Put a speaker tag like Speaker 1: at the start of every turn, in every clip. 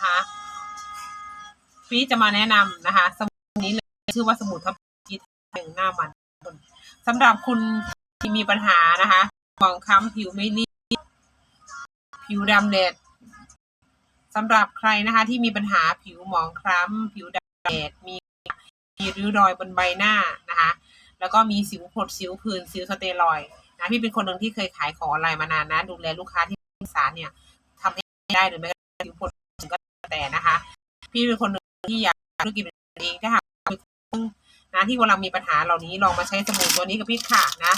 Speaker 1: นะคะพี่จะมาแนะนำนะคะ สมุดนี้เลยชื่อว่าสมุดทับทิมหนึ่งหน้ามันสำหรับคุณที่มีปัญหานะคะหมองคล้ำผิวไม่รีบผิวดำแดดสำหรับใครนะคะ ที่มีปัญหาผิวหมองคล้ำผิวดำแดดมีมีริ้วรอยบนใบหน้านะคะ แล้วก็มีสิวผดสิวผื่นสิวสเตียรอยนะพี่เป็นคนหนึ่งที่เคยขายของออนไลน์มานานนะ ดูแลลูกค้าที่สารเนี่ยทำให้ได้หรือไม่ก็สิวผดสิวก็แต่นะคะ พี่เป็นคนหนึ่งที่อยากธุรกิจเป็นของตัวเองถ้าหากนะที่กำลังมีปัญหาเหล่านี้ลองมาใช้สบู่ตัวนี้กับพี่ค่ะนะ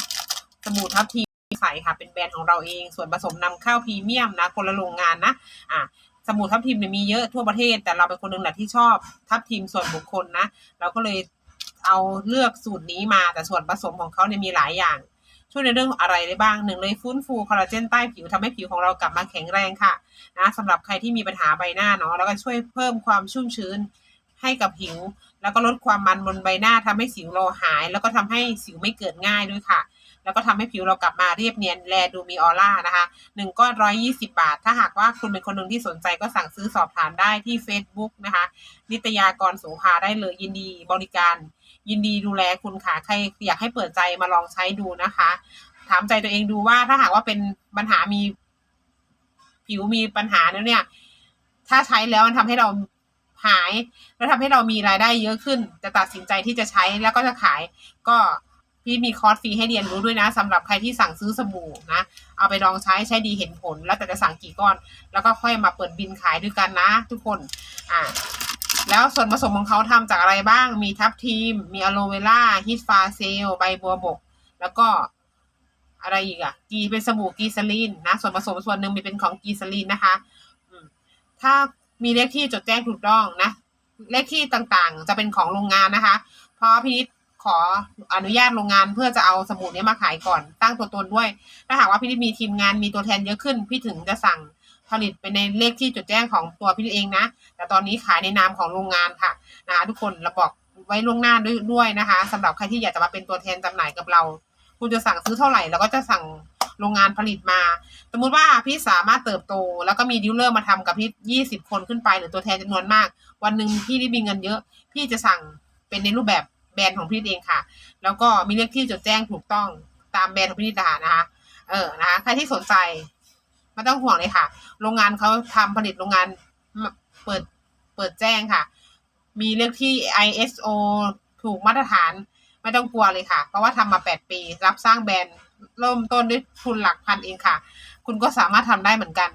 Speaker 1: สบู่ทับทีใสค่ะเป็นแบรนด์ของเราเอง ส่วนผสมนำเข้าพรีเมียมนะคนละโรงงานนะอะสบู่ทับทิมเนี่ยมีเยอะทั่วประเทศ แต่เราเป็นคนหนึ่งแหละที่ชอบทับทิมส่วนบุคคลนะ เราก็เลยเอาเลือกสูตรนี้มาแต่ส่วนผสมของเขาเนี่ยมีหลายอย่าง ช่วยในเรื่องอะไรได้บ้างหนึ่งเลยฟื้นฟูคอลลาเจนใต้ผิวทำให้ผิวของเรากลับมาแข็งแรงค่ะนะสำหรับใครที่มีปัญหาใบหน้าเนาะแล้วก็ช่วยเพิ่มความชุ่มชื้นให้กับผิว แล้วก็ลดความมันบนใบหน้าทำให้สิวเราหาย แล้วก็ทำให้สิวไม่เกิดง่ายด้วยค่ะ แล้วก็ทำให้ผิวเรากลับมาเรียบเนียนแลดูมีออร่านะคะหนึ่งก้อนร้อยยี่สิบาท ถ้าหากว่าคุณเป็นคนหนึ่งที่สนใจก็สั่งซื้อสอบถามได้ที่ Facebook นะคะ นิตยากรโสภาได้เลยยินดีบริการ ยินดีดูแลคุณค่ะใครอยากให้เปิดใจมาลองใช้ดูนะคะ ถามใจตัวเองดูว่าถ้าหากว่าเป็นปัญหามี ผิวมีปัญหาแล้วเนี่ย ถ้าใช้แล้วมันทำให้เราหาย แล้วทำให้เรามีรายได้เยอะขึ้น จะตัดสินใจที่จะใช้แล้วก็จะขาย ก็พี่มีคอร์สฟรีให้เรียนรู้ด้วยนะสำหรับใครที่สั่งซื้อสบู่นะ เอาไปลองใช้ใช้ดีเห็นผล แล้วแต่จะสั่งกี่ก้อน แล้วก็ค่อยมาเปิดบินขายด้วยกันนะ ทุกคน อ่า แล้วส่วนผสมของเขาทำจากอะไรบ้าง มีทับทิม มีอะโลเวล่า ฮิตฟาเซล ใบบัวบก แล้วก็อะไรอีกอะกีเป็นสบู่กีซาลีนนะ ส่วนผสมส่วนหนึ่งมีเป็นของกีซาลีนนะคะถ้ามีเลขที่จดแจ้งถูกต้องนะ เลขที่ต่างๆ จะเป็นของโรงงานนะคะ เพราะพี่นิดขออนุญาตโรงงานเพื่อจะเอาสบู่นี้มาขายก่อน ตั้งตัวตนด้วย ถ้าหากว่าพี่นิดมีทีมงานมีตัวแทนเยอะขึ้น พี่ถึงจะสั่ง ผลิตไปในเลขที่จดแจ้งของตัวพี่เองนะ แต่ตอนนี้ขายในนามของโรงงานค่ะนะคะทุกคนเราบอกไว้ล่วงหน้าด้วยด้วยนะคะสำหรับใครที่อยากจะมาเป็นตัวแทนจำหน่ายกับเรา คุณจะสั่งซื้อเท่าไหร่เราก็จะสั่งโรงงานผลิตมา สมมุติว่าพี่สามารถเติบโต แล้วก็มีดีลเลอร์มาทำกับพี่ยี่สิบคนขึ้นไปหรือตัวแทนจำนวนมาก วันหนึ่งพี่ได้มีเงินเยอะ พี่จะสั่งเป็นในรูปแบบแบรนด์ของพี่เองค่ะ แล้วก็มีเลขที่จดแจ้งถูกต้องตามแบรนด์ของพี่ดานะคะ เออนะคะใครที่สนใจ ไม่ต้องห่วงเลยค่ะ โรงงานเขาทำผลิตโรงงานเปิดเปิดแจ้งค่ะ มีเลขที่ ISO ถูกมาตรฐาน ไม่ต้องกลัวเลยค่ะ เพราะว่าทำมาแปดปี รับสร้างแบรนด์เริ่มต้นด้วยทุนหลักพันเองค่ะ คุณก็สามารถทำได้เหมือนกัน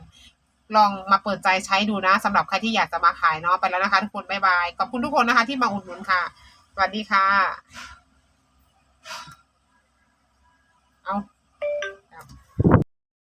Speaker 1: ลองมาเปิดใจใช้ดูนะสำหรับใครที่อยากจะมาขายเนาะไปแล้วนะคะ ทุกคนบ๊ายบายขอบคุณทุกคนนะคะ ที่มาอุดหนุนค่ะสวัสดีค่ะ